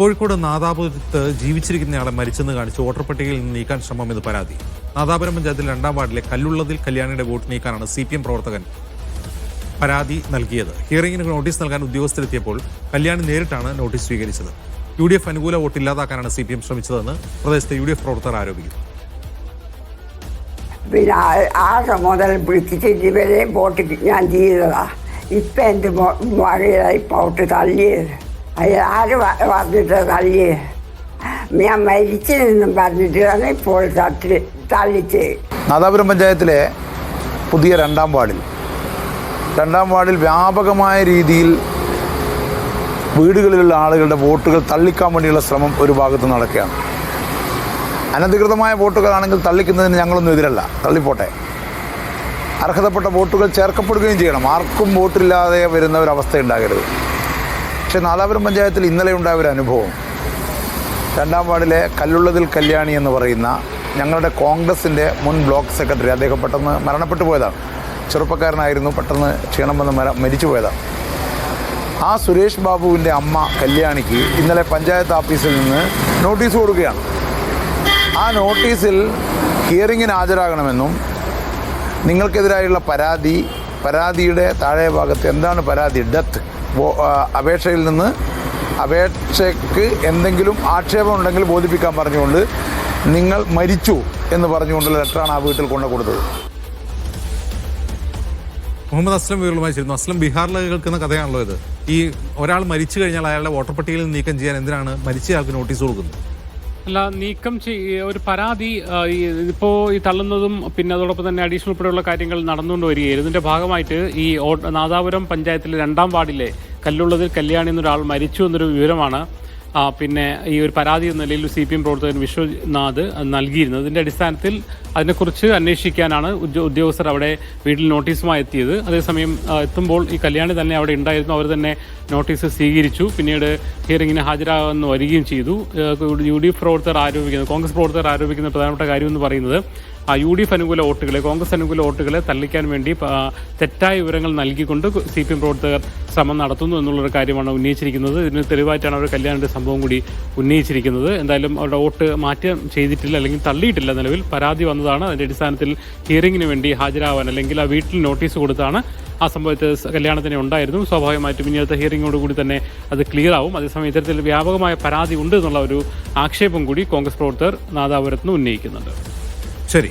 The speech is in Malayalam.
കോഴിക്കോട് നാദാപുരത്ത് ജീവിച്ചിരിക്കുന്നയാളെ മരിച്ചെന്ന് കാണിച്ച് വോട്ടർ പട്ടികയിൽ നിന്ന് നീക്കാൻ ശ്രമം എന്ന് പരാതി. നാദാപുരം പഞ്ചായത്തിൽ രണ്ടാം വാർഡിലെ കല്ലുള്ളതിൽ കല്യാണിയുടെ വോട്ട് നീക്കാനാണ് സി പി എം പ്രവർത്തകൻ പരാതി നൽകിയത്. ഹിയറിംഗിന് നോട്ടീസ് നൽകാൻ ഉദ്യോഗസ്ഥരെത്തിയപ്പോൾ കല്യാണി നേരിട്ടാണ് നോട്ടീസ് സ്വീകരിച്ചത്. യു ഡി എഫ് അനുകൂല വോട്ട് ഇല്ലാതാക്കാനാണ് സി പി എം ശ്രമിച്ചതെന്ന് പ്രദേശത്തെ യു ഡി എഫ് പ്രവർത്തകർ ആരോപിക്കുന്നു. പിന്നെ ആ- മുതൽ പിടിച്ചിട്ട് ഇവരെയും വോട്ട് ഞാൻ ചെയ്തതാ. ഇപ്പം എന്റെ വോട്ട് തള്ളിയത്. അത് ആര് പറഞ്ഞിട്ട് തള്ളി ഞാൻ മരിച്ചതെന്നും പറഞ്ഞിട്ടാണ് ഇപ്പോൾ തട്ടി തള്ളിച്ച്. നാദാപുരം പഞ്ചായത്തിലെ പുതിയ രണ്ടാം വാർഡിൽ. രണ്ടാം വാർഡിൽ വ്യാപകമായ രീതിയിൽ വീടുകളിലുള്ള ആളുകളുടെ വോട്ടുകൾ തള്ളിക്കാൻ വേണ്ടിയുള്ള ശ്രമം ഒരു ഭാഗത്ത് നടക്കുകയാണ്. അനധികൃതമായ വോട്ടുകളാണെങ്കിൽ തള്ളിക്കുന്നതിന് ഞങ്ങളൊന്നും എതിരല്ല. തള്ളിപ്പോട്ടെ. അർഹതപ്പെട്ട വോട്ടുകൾ ചേർക്കപ്പെടുകയും ചെയ്യണം. ആർക്കും വോട്ടില്ലാതെ വരുന്ന ഒരു അവസ്ഥ ഉണ്ടാകരുത്. പക്ഷേ നാദാപുരം പഞ്ചായത്തിൽ ഇന്നലെ ഉണ്ടായ ഒരു അനുഭവം. രണ്ടാം വാർഡിലെ കല്ലുള്ളതിൽ കല്യാണി എന്ന് പറയുന്ന ഞങ്ങളുടെ കോൺഗ്രസിന്റെ മുൻ ബ്ലോക്ക് സെക്രട്ടറി അദ്ദേഹം പെട്ടെന്ന് മരണപ്പെട്ടു പോയതാണ്. ചെറുപ്പക്കാരനായിരുന്നു പെട്ടെന്ന് ക്ഷീണം വന്ന് മര മരിച്ചു പോയതാണ്. ആ സുരേഷ് ബാബുവിന്റെ അമ്മ കല്യാണിക്ക് ഇന്നലെ പഞ്ചായത്ത് ഓഫീസിൽ നിന്ന് നോട്ടീസ് കൊടുക്കുകയാണ്. ആ നോട്ടീസിൽ ഹിയറിങ്ങിന് ഹാജരാകണമെന്നും നിങ്ങൾക്കെതിരായുള്ള പരാതി പരാതിയുടെ താഴെ ഭാഗത്ത് എന്താണ് പരാതി? ഡെത്ത് അപേക്ഷയിൽ നിന്ന് അപേക്ഷയ്ക്ക് എന്തെങ്കിലും ആക്ഷേപം ഉണ്ടെങ്കിൽ ബോധിപ്പിക്കാൻ പറഞ്ഞുകൊണ്ട് നിങ്ങൾ മരിച്ചു എന്ന് പറഞ്ഞുകൊണ്ടുള്ള ലെറ്ററാണ് ആ വീട്ടിൽ കൊണ്ടു കൊടുത്തത്. മുഹമ്മദ് അസ്ലം വിവരങ്ങളുമായി ചേരുന്നു. അസ്ലം ബീഹാറിൽ കേൾക്കുന്ന കഥയാണല്ലോ ഇത്. ഈ ഒരാൾ മരിച്ചു കഴിഞ്ഞാൽ അയാളുടെ വോട്ടർ പട്ടികയിൽ നീക്കം ചെയ്യാൻ എന്തിനാണ് മരിച്ചയാൾക്ക് നോട്ടീസ് കൊടുക്കുന്നത്? അല്ല നീക്കം ചെയ്യ ഒരു പരാതി ഇപ്പോൾ ഈ തള്ളുന്നതും പിന്നെ അതോടൊപ്പം തന്നെ അഡീഷണൽ ഉൾപ്പെടെയുള്ള കാര്യങ്ങൾ നടന്നുകൊണ്ട് വരികയായിരുന്നു. ഇതിന്റെ ഭാഗമായിട്ട് ഈ നാദാപുരം പഞ്ചായത്തിലെ രണ്ടാം വാർഡിലെ കല്ലുള്ളതിൽ കല്യാണി എന്നൊരാൾ മരിച്ചു എന്നൊരു വിവരമാണ് പിന്നെ ഈ ഒരു പരാതി എന്ന നിലയിൽ സി പി എം പ്രവർത്തകൻ വിശ്വനാഥ് നൽകിയിരുന്നത്. അതിന്റെ അടിസ്ഥാനത്തിൽ അതിനെക്കുറിച്ച് അന്വേഷിക്കാനാണ് ഉദ്യോഗസ്ഥർ അവിടെ വീട്ടിൽ നോട്ടീസുമായി എത്തിയത്. അതേസമയം എത്തുമ്പോൾ ഈ കല്യാണി തന്നെ അവിടെ ഉണ്ടായിരുന്നു. അവർ തന്നെ നോട്ടീസ് സ്വീകരിച്ചു. പിന്നീട് ഹിയറിംഗിന് ഹാജരാകുമെന്ന് വരികയും ചെയ്തു. യു ഡി എഫ് പ്രവർത്തകർ ആരോപിക്കുന്നത് കോൺഗ്രസ് പ്രവർത്തകർ ആരോപിക്കുന്ന പ്രധാനപ്പെട്ട കാര്യം എന്ന് പറയുന്നത് യു ഡി എഫ് അനുകൂല വോട്ടുകളെ കോൺഗ്രസ് അനുകൂല വോട്ടുകളെ തള്ളിക്കാൻ വേണ്ടി തെറ്റായ വിവരങ്ങൾ നൽകിക്കൊണ്ട് സി പി എം പ്രവർത്തകർ ശ്രമം നടത്തുന്നു എന്നുള്ളൊരു കാര്യമാണ് ഉന്നയിച്ചിരിക്കുന്നത്. ഇതിന് തെളിവായിട്ടാണ് അവരുടെ കല്യാണത്തിന്റെ സംഭവം കൂടി ഉന്നയിച്ചിരിക്കുന്നത്. എന്തായാലും അവരുടെ വോട്ട് മാറ്റം ചെയ്തിട്ടില്ല അല്ലെങ്കിൽ തള്ളിയിട്ടില്ല നിലവിൽ. പരാതി വന്നതാണ്. അതിന്റെ അടിസ്ഥാനത്തിൽ ഹിയറിംഗിന് വേണ്ടി ഹാജരാവാൻ അല്ലെങ്കിൽ ആ വീട്ടിൽ നോട്ടീസ് കൊടുത്താണ് ആ സംഭവത്തിൽ സ- കല്യാണത്തിന് ഉണ്ടായിരുന്നു. സ്വാഭാവികമായിട്ടും ഇനി അടുത്ത ഹിയറിംഗോട് കൂടി തന്നെ അത് ക്ലിയർ ആവും. അതേസമയം ഇത്തരത്തിൽ വ്യാപകമായ പരാതി ഉണ്ട് എന്നുള്ള ഒരു ആക്ഷേപം കൂടി കോൺഗ്രസ് പ്രവർത്തകർ നാദാപുരത്ത് നിന്ന് ഉന്നയിക്കുന്നുണ്ട്. சரி